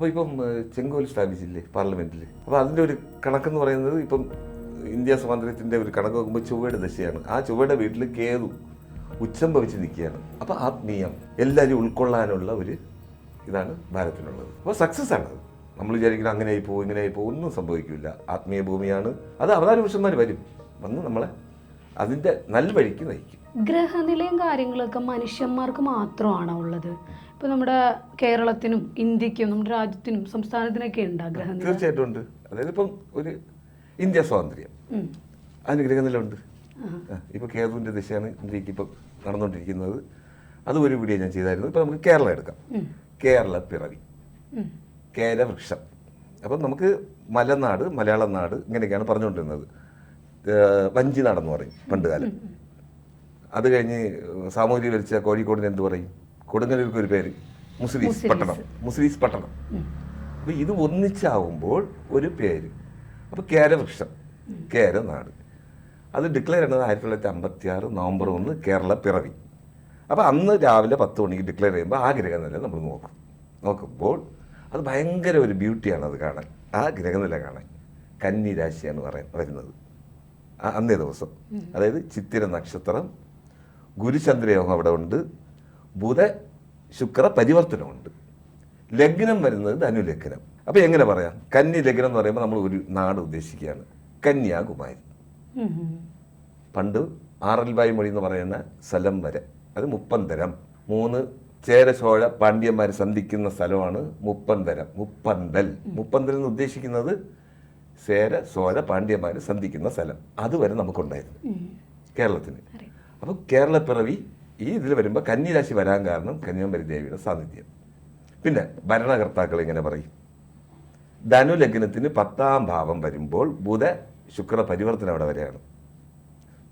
അപ്പോൾ ഇപ്പം ചെങ്കോൽ സ്ഥാപിച്ചില്ലേ പാർലമെന്റിൽ അപ്പോൾ അതിന്റെ ഒരു കണക്കെന്ന് പറയുന്നത് ഇപ്പം ഇന്ത്യ സ്വാതന്ത്ര്യത്തിന്റെ ഒരു കണക്ക് നോക്കുമ്പോൾ ചൊവ്വയുടെ ദശയാണ്. ആ ചൊവ്വയുടെ വീട്ടിൽ കേതു ഉച്ചം ഭവിച്ച് നിൽക്കുകയാണ്. അപ്പോൾ ആത്മീയം എല്ലാവരും ഉൾക്കൊള്ളാനുള്ള ഒരു ഇതാണ് ഭാരതത്തിനുള്ളത് അപ്പോൾ സക്സസ് ആണ് നമ്മൾ വിചാരിക്കുന്നത് അങ്ങനെ ആയി പോകും ഇങ്ങനെ ആയി പോകും ഒന്നും സംഭവിക്കില്ല ആത്മീയ ഭൂമിയാണ്. അത് അവതാര പുരുഷന്മാർ വരും. വന്ന് നമ്മളെ അതിന്റെ വഴിക്ക് നയിക്കും. ഗ്രഹനിലയും കാര്യങ്ങളൊക്കെ മനുഷ്യന്മാർക്ക് മാത്രമാണോ ഉള്ളത്? ഇപ്പൊ നമ്മുടെ കേരളത്തിനും ഇന്ത്യക്കും നമ്മുടെ രാജ്യത്തിനും സംസ്ഥാനത്തിനൊക്കെ ഉണ്ട് ആഗ്രഹം തീർച്ചയായിട്ടും ഉണ്ട്. അതായത് ഇപ്പം ഒരു ഇന്ത്യ സ്വാതന്ത്ര്യം. അനുഗ്രഹം നില ഉണ്ട് ഇപ്പോൾ കേതുവിന്റെ ദിശയാണ് ഇന്ത്യയ്ക്ക് ഇപ്പം നടന്നുകൊണ്ടിരിക്കുന്നത്. അത് ഒരു വീഡിയോ ഞാൻ ചെയ്തായിരുന്നു. ഇപ്പൊ നമുക്ക് കേരളം എടുക്കാം. കേരള പിറവി. കേരവൃക്ഷം അപ്പം നമുക്ക് മലനാട് മലയാള നാട് ഇങ്ങനെയൊക്കെയാണ് പറഞ്ഞുകൊണ്ടിരുന്നത്. വഞ്ചി വഞ്ചിനാടെന്ന് പറയും പണ്ട് കാലം അത് കഴിഞ്ഞ് സാമൂഹിക വലിച്ച കോഴിക്കോടിന് എന്ത് പറയും? കൊടുങ്ങല്ലൂർക്ക് ഒരു പേര്. മുസ്ലിസ് പട്ടണം. മുസ്ലിസ് പട്ടണം. അപ്പോൾ ഇത് ഒന്നിച്ചാവുമ്പോൾ ഒരു പേര്. അപ്പോൾ കേരവൃക്ഷം. കേരനാട്. അത് ഡിക്ലെയർ ചെയ്യുന്നത് ആയിരത്തി തൊള്ളായിരത്തി അമ്പത്തി ആറ് നവംബർ ഒന്ന് കേരള പിറവി. അപ്പോൾ അന്ന് രാവിലെ പത്ത് മണിക്ക് ഡിക്ലെയർ ചെയ്യുമ്പോൾ ആ ഗ്രഹനില നമ്മൾ നോക്കും. നോക്കുമ്പോൾ അത് ഭയങ്കര ഒരു ബ്യൂട്ടിയാണ് അത് കാണാൻ. ആ ഗ്രഹനില കാണാൻ. കന്നി രാശിയാണ് പറയാൻ വരുന്നത്. ആ അന്നേ ദിവസം. അതായത് ചിത്തിര നക്ഷത്രം ഗുരുചന്ദ്രയോഗം അവിടെ ഉണ്ട്. ബുധ ശുക്ര പരിവർത്തനമുണ്ട്. ലഗ്നം വരുന്നത് ധനുലഗ്നം. അപ്പോൾ എങ്ങനെ പറയാം? കന്നി ലഗ്നം എന്ന് പറയുമ്പോൾ നമ്മൾ ഒരു നാട് ഉദ്ദേശിക്കുകയാണ്. കന്യാകുമാരി പണ്ട് ആറൽവായ് മൊഴി എന്ന് പറയുന്ന സ്ഥലം വരെ. അത് മുപ്പന്തരം. മൂന്ന് ചേരശോഴ പാണ്ഡ്യന്മാർ സന്ധിക്കുന്ന സ്ഥലമാണ് മുപ്പന്തരം. മുപ്പന്തൽ. മുപ്പന്തൽ എന്ന് ഉദ്ദേശിക്കുന്നത് ചേര സോര പാണ്ഡ്യന്മാർ സന്ധിക്കുന്ന സ്ഥലം. അതുവരെ നമുക്കുണ്ടായിരുന്നു. കേരളത്തിന്. അപ്പോൾ കേരളപ്പിറവി പിറവി ഈ ഇതിൽ വരുമ്പോൾ കന്നിരാശി വരാൻ കാരണം കന്യാകുമാരി ദേവിയുടെ സാന്നിധ്യം. പിന്നെ ഭരണകർത്താക്കൾ ഇങ്ങനെ പറയും. ധനു ലഗ്നത്തിന് പത്താം ഭാവം വരുമ്പോൾ ബുധ ശുക്ര പരിവർത്തനം അവിടെ വരെയാണ്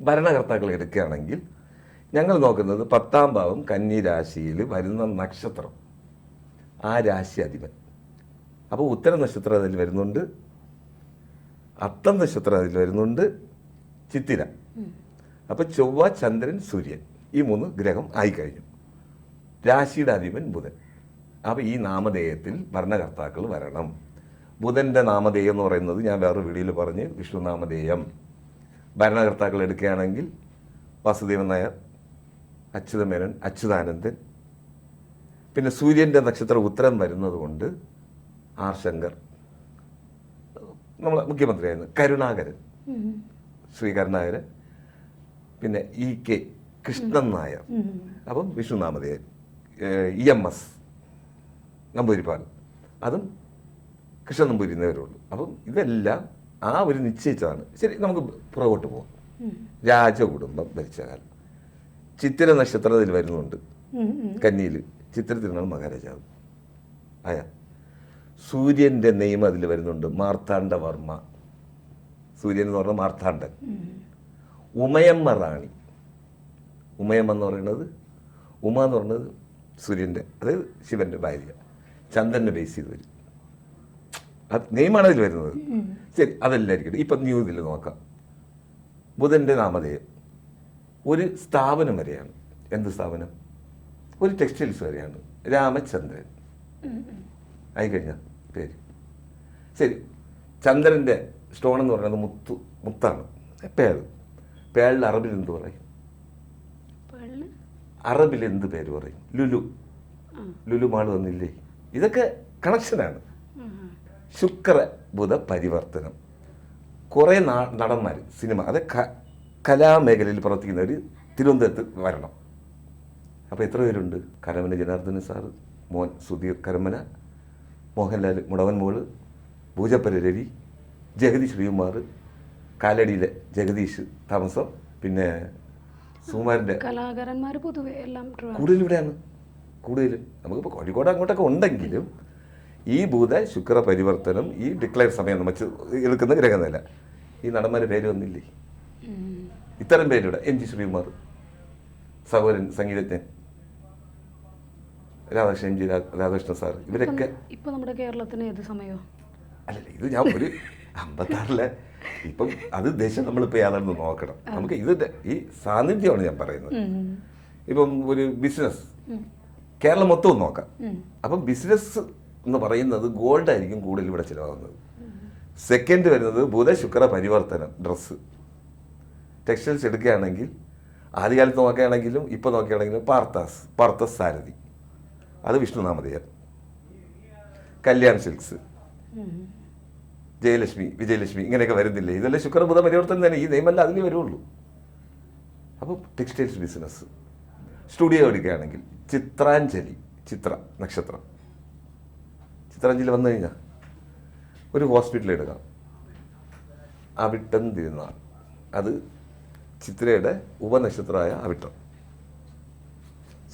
ഭരണകർത്താക്കൾ എടുക്കുകയാണെങ്കിൽ ഞങ്ങൾ നോക്കുന്നത് പത്താം ഭാവം കന്നി രാശിയിൽ വരുന്ന നക്ഷത്രം. ആ രാശി അധിപൻ. അപ്പോൾ ഉത്തര നക്ഷത്രം അതിൽ വരുന്നുണ്ട്. അത്തം നക്ഷത്രം അതിൽ വരുന്നുണ്ട്. ചിത്തിര. അപ്പോൾ ചൊവ്വ ചന്ദ്രൻ സൂര്യൻ. ഈ മൂന്ന് ഗ്രഹം ആയിക്കഴിഞ്ഞു. രാശിയുടെ അധിപൻ ബുധൻ. അപ്പോൾ ഈ നാമധേയത്തിൽ ഭരണകർത്താക്കൾ വരണം. ബുധന്റെ നാമധേയം എന്ന് പറയുന്നത് ഞാൻ വേറൊരു വീഡിയോയിൽ പറഞ്ഞ് വിഷ്ണു നാമധേയം. ഭരണകർത്താക്കൾ എടുക്കുകയാണെങ്കിൽ വാസുദേവൻ നായർ അച്യുതമേനൻ അച്യുതാനന്ദൻ. പിന്നെ സൂര്യന്റെ നക്ഷത്രം ഉത്തരം വരുന്നത് കൊണ്ട് ആർ ശങ്കർ. നമ്മൾ മുഖ്യമന്ത്രിയായിരുന്നു കരുണാകരൻ. ശ്രീ കരുണാകരൻ പിന്നെ ഇ കെ കൃഷ്ണൻ നായർ. അപ്പം വിഷ്ണുനാമധേയൻ ഇ എം എസ് നമ്പൂരിപ്പാൽ അതും കൃഷ്ണൻ നമ്പൂരി എന്നവരേ ഉള്ളൂ അപ്പം ഇതെല്ലാം ആ ഒരു നിശ്ചയിച്ചതാണ്. ശരി നമുക്ക് പുറകോട്ട് പോകാം. രാജകുടുംബം ഭരിച്ച കാലം ചിത്തിര നക്ഷത്രത്തിൽ വരുന്നുണ്ട്. കന്നിയിൽ ചിത്രത്തിനാണ് മഹാരാജാവ്. ആയ. സൂര്യന്റെ നെയ്മ അതിൽ വരുന്നുണ്ട്. മാർത്താണ്ഡവർമ്മ. സൂര്യൻ എന്ന് പറഞ്ഞാൽ മാർത്താണ്ഡൻ. ഉമയമ്മ റാണി. ഉമയമ്മ എന്ന് പറയുന്നത് ഉമ എന്ന് പറയുന്നത് സൂര്യന്റെ അതായത് ശിവന്റെ ഭാര്യ. ചന്ദ്രനെ ബേസ് ചെയ്ത് വരും. അത് നെയ്മാണ് അതിൽ വരുന്നത്. ശരി അതെല്ലായിരിക്കട്ടെ ഇപ്പം ന്യൂ ഇതിൽ നോക്കാം. ബുധന്റെ നാമധേയം ഒരു സ്ഥാപനം വരെയാണ്. എന്ത് സ്ഥാപനം? ഒരു ടെക്സ്റ്റൈൽസ് വരെയാണ്. രാമചന്ദ്രൻ. ആയിക്കഴിഞ്ഞ പേര്. ശരി ചന്ദ്രന്റെ സ്റ്റോൺ എന്ന് പറയുന്നത് മുത്തു മുത്താണ്. പേൾ. പേളിൽ അറബിൽ എന്ത് പറയും? അറബിൽ എന്ത് പേര് പറയും? ലുലു. ലുലു മാൾ വന്നില്ലേ? ഇതൊക്കെ കണക്ഷനാണ് ശുക്ര ബുധ പരിവർത്തനം. കുറേ നാ നടന്മാർ സിനിമ അത് ക- കലാമേഖലയിൽ പ്രവർത്തിക്കുന്നവർ തിരുവനന്തപുരത്ത് വരണം. അപ്പോൾ എത്ര പേരുണ്ട്? കരമന ജനാർദ്ദന സാറ് മോൻ സുധീർ കരമന മോഹൻലാൽ മുടവൻ മോൾ പൂജപ്പര രവി ജഗദീഷ് ശ്രീകുമാർ കാലടിയിലെ ജഗദീഷ് താമസം പിന്നെ സുകുമാരന്റെ. കലാകാരന്മാർ പൊതുവെ എല്ലാം. കൂടുതൽ ഇവിടെയാണ്. കൂടുതലും നമുക്കിപ്പോൾ കോഴിക്കോട് അങ്ങോട്ടൊക്കെ ഉണ്ടെങ്കിലും ഈ ഭൂത ശുക്ര പരിവർത്തനം ഈ ഡിക്ലയർ സമയം നമ്മൾ എടുക്കുന്ന ഗ്രഹനില ഈ നടന്മാരെ പേര് വന്നില്ലേ. ഇത്തരം പേരിവിടെ എം ജി ശ്രീകുമാർ സഹോദരൻ സംഗീതജ്ഞൻ Radhakrishnan M G Radhakrishnan sir ഇവരൊക്കെ ഇപ്പൊ നമ്മുടെ കേരളത്തിന് ഏത് സമയോ അല്ലല്ല ഇത് ഞാൻ ഒരു അമ്പത്താറിലെ ഇപ്പം അത് ദേശം നമ്മളിപ്പോൾ ഏതാണെന്ന് നോക്കണം. നമുക്ക് ഇത് ഈ സാന്നിധ്യമാണ് ഞാൻ പറയുന്നത്. ഇപ്പം ഒരു ബിസിനസ് കേരളം മൊത്തം നോക്കാം. അപ്പം ബിസിനസ് എന്ന് പറയുന്നത് ഗോൾഡ് ആയിരിക്കും കൂടുതൽ ഇവിടെ ചിലവാകുന്നത്. സെക്കൻഡ് വരുന്നത് ബുധ ശുക്ര പരിവർത്തനം ഡ്രസ്സ് ടെക്സ്റ്റൈൽസ് എടുക്കുകയാണെങ്കിൽ ആദ്യകാലത്ത് നോക്കുകയാണെങ്കിലും ഇപ്പോൾ നോക്കുകയാണെങ്കിലും പാർത്താസ് പാർത്തസ് സാരഥി. അത് വിഷ്ണു നാമധേയം കല്യാൺ സിൽക്സ് ജയലക്ഷ്മി വിജയലക്ഷ്മി ഇങ്ങനെയൊക്കെ വരുന്നില്ലേ? ഇതെല്ലാം ശുക്ര ബുധ പരിവർത്തനം തന്നെ. ഈ നെയ്മല്ല അതിലേ വരുള്ളൂ. അപ്പോൾ ടെക്സ്റ്റൈൽസ് ബിസിനസ് സ്റ്റുഡിയോ എടുക്കുകയാണെങ്കിൽ ചിത്രാഞ്ജലി ചിത്ര നക്ഷത്രം. ചിത്രാഞ്ജലി വന്നു കഴിഞ്ഞാൽ ഒരു ഹോസ്പിറ്റൽ എടുക്കാം. അവിട്ടം തിരുനാൾ. അത് ചിത്രയുടെ ഉപനക്ഷത്രമായ അവിട്ടം.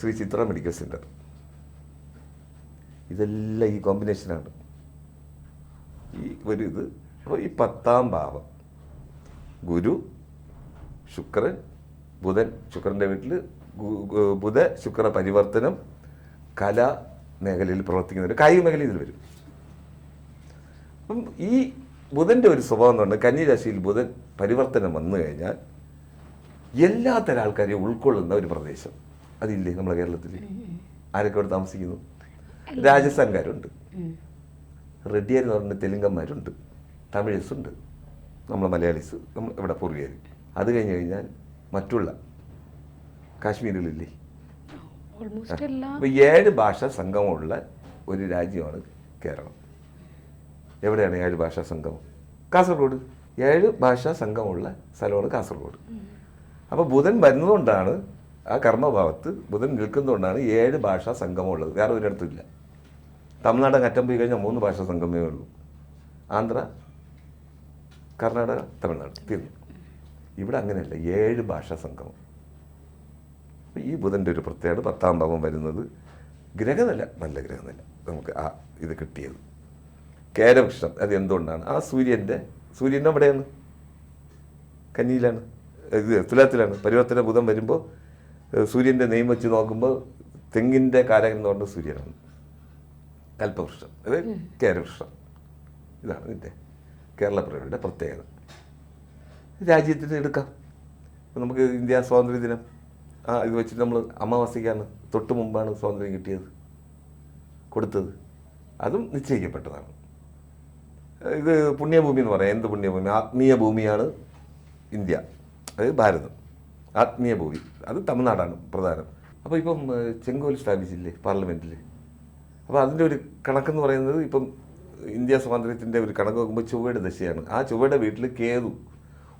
ശ്രീ ചിത്ര മെഡിക്കൽ സെന്റർ ഇതെല്ലാം ഈ കോമ്പിനേഷനാണ് ഈ ഒരു ഇത് അപ്പോൾ ഈ പത്താം ഭാവം. ഗുരു ശുക്രൻ ബുധൻ. ശുക്രന്റെ വീട്ടിൽ ബുധ ശുക്ര പരിവർത്തനം കല മേഖലയിൽ പ്രവർത്തിക്കുന്നവർ കായിക മേഖലയിൽ ഇതിൽ വരും. അപ്പം ഈ ബുധന്റെ ഒരു സ്വഭാവം എന്ന് പറഞ്ഞാൽ കന്നി രാശിയിൽ ബുധൻ പരിവർത്തനം വന്നു കഴിഞ്ഞാൽ എല്ലാ തരം ആൾക്കാരെയും ഉൾക്കൊള്ളുന്ന ഒരു പ്രദേശം. അതില്ലേ നമ്മുടെ കേരളത്തിൽ ആരൊക്കെ അവിടെ താമസിക്കുന്നു? രാജസ്ഥാൻകാരുണ്ട്. റെഡ്ഡിയർ എന്ന് പറഞ്ഞ തെലുങ്കന്മാരുണ്ട്. തമിഴ്സ് ഉണ്ട് നമ്മൾ മലയാളീസ് നമ്മൾ ഇവിടെ പൂർവികർ അത് കഴിഞ്ഞ് കഴിഞ്ഞാൽ മറ്റുള്ള കാശ്മീരിലില്ലേ അപ്പോൾ ഏഴ് ഭാഷ സംഘമുള്ള ഒരു രാജ്യമാണ് കേരളം. എവിടെയാണ് ഏഴ് ഭാഷാ സംഘം? കാസർഗോഡ്. ഏഴ് ഭാഷാ സംഘമുള്ള സ്ഥലമാണ് കാസർഗോഡ്. അപ്പോൾ ബുധൻ വരുന്നതുകൊണ്ടാണ് ആ കർമ്മഭാവത്ത് ബുധൻ നിൽക്കുന്നതുകൊണ്ടാണ് ഏഴ് ഭാഷാ സംഘമുള്ളത്. വേറെ ഒരിടത്തും ഇല്ല. തമിഴ്നാട് അറ്റം പോയി കഴിഞ്ഞാൽ മൂന്ന് ഭാഷാ സംഗമേ ഉള്ളൂ. ആന്ധ്ര കർണാടക തമിഴ്നാട്. തീർന്നു. ഇവിടെ അങ്ങനെയല്ല. ഏഴ് ഭാഷാ സംഗമം ഈ ബുധന്റെ ഒരു പ്രത്യേകത പത്താം ഭാവം വരുന്നത് ഗ്രഹനില നല്ല ഗ്രഹനില നമുക്ക് ആ ഇത് കിട്ടിയത്. കേരവൃക്ഷം. അത് എന്തുകൊണ്ടാണ്? ആ സൂര്യന്റെ സൂര്യൻ എവിടെയാണ് കന്നിയിലാണ്. ഇത് തുലാത്തിലാണ്. പരിവർത്തന ബുധം വരുമ്പോൾ സൂര്യന്റെ നെയ്മ് വെച്ച് നോക്കുമ്പോൾ തെങ്ങിന്റെ കാരകൻ എന്ന് പറഞ്ഞ സൂര്യനാണ്. കൽപ്പവൃക്ഷം. അത് കേരവൃക്ഷം. ഇതാണ് ഇതിന്റെ കേരളപ്പിറവിയുടെ പ്രത്യേകത. രാജ്യത്തിന് എടുക്കാം. ഇപ്പം നമുക്ക് ഇന്ത്യ സ്വാതന്ത്ര്യ ദിനം. ആ ഇത് വെച്ചിട്ട് നമ്മൾ അമാവാസിക്കാണ് തൊട്ട് മുമ്പാണ് സ്വാതന്ത്ര്യം കിട്ടിയത് കൊടുത്തത്. അതും നിശ്ചയിക്കപ്പെട്ടതാണ്. ഇത് പുണ്യഭൂമി എന്ന് പറയാം. എന്ത് പുണ്യഭൂമി? ആത്മീയ ഭൂമിയാണ് ഇന്ത്യ. അതായത് ഭാരതം. ആത്മീയ ഭൂമി. അത് തമിഴ്നാടാണ് പ്രധാനം. അപ്പോൾ ഇപ്പം ചെങ്കോൽ സ്ഥാപിച്ചില്ലേ? പാർലമെന്റിൽ അപ്പോൾ അതിന്റെ ഒരു കണക്കെന്ന് പറയുന്നത് ഇപ്പം ഇന്ത്യ സ്വാതന്ത്ര്യത്തിന്റെ ഒരു കണക്ക് നോക്കുമ്പോൾ ചൊവ്വയുടെ ദശയാണ്. ആ ചൊവ്വയുടെ വീട്ടിൽ കേതു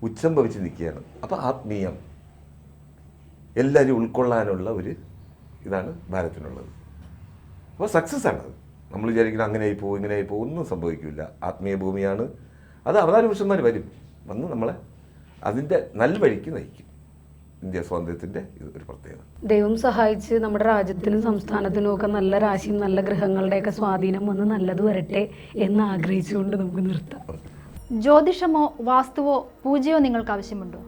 ഉച്ചം ഭവിച്ച് നിൽക്കുകയാണ്. അപ്പോൾ ആത്മീയം എല്ലാവരും ഉൾക്കൊള്ളാനുള്ള ഒരു ഇതാണ് ഭാരതത്തിനുള്ളത് അപ്പോൾ സക്സസ് ആണത്. നമ്മൾ വിചാരിക്കുന്നത് അങ്ങനെ ആയി പോകും ഇങ്ങനെ ആയി പോകും ഒന്നും സംഭവിക്കില്ല ആത്മീയ ഭൂമിയാണ്. അത് അവതാര പുരുഷന്മാർ വരും. വന്ന് നമ്മളെ അതിന്റെ നൽവഴിക്ക് നയിക്കും. ഇന്ത്യ സ്വാതന്ത്ര്യത്തിന്റെ ഒരു പ്രത്യേകത. ദൈവം സഹായിച്ച് നമ്മുടെ രാജ്യത്തിനും സംസ്ഥാനത്തിനും ഒക്കെ നല്ല രാശിയും നല്ല ഗ്രഹങ്ങളുടെയൊക്കെ സ്വാധീനം വന്ന് നല്ലത് വരട്ടെ എന്ന് ആഗ്രഹിച്ചുകൊണ്ട് നമുക്ക് നിർത്താം. ജ്യോതിഷമോ വാസ്തുവോ പൂജയോ നിങ്ങൾക്ക് ആവശ്യമുണ്ടോ?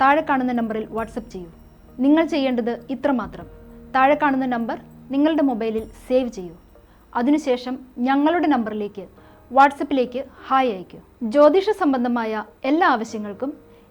താഴെ കാണുന്ന നമ്പറിൽ വാട്സപ്പ് ചെയ്യൂ. നിങ്ങൾ ചെയ്യേണ്ടത് ഇത്രമാത്രം താഴെ കാണുന്ന നമ്പർ നിങ്ങളുടെ മൊബൈലിൽ സേവ് ചെയ്യൂ. അതിനുശേഷം ഞങ്ങളുടെ നമ്പറിലേക്ക് വാട്സപ്പിലേക്ക് ഹായ് അയയ്ക്കൂ. ജ്യോതിഷ സംബന്ധമായ എല്ലാ ആവശ്യങ്ങൾക്കും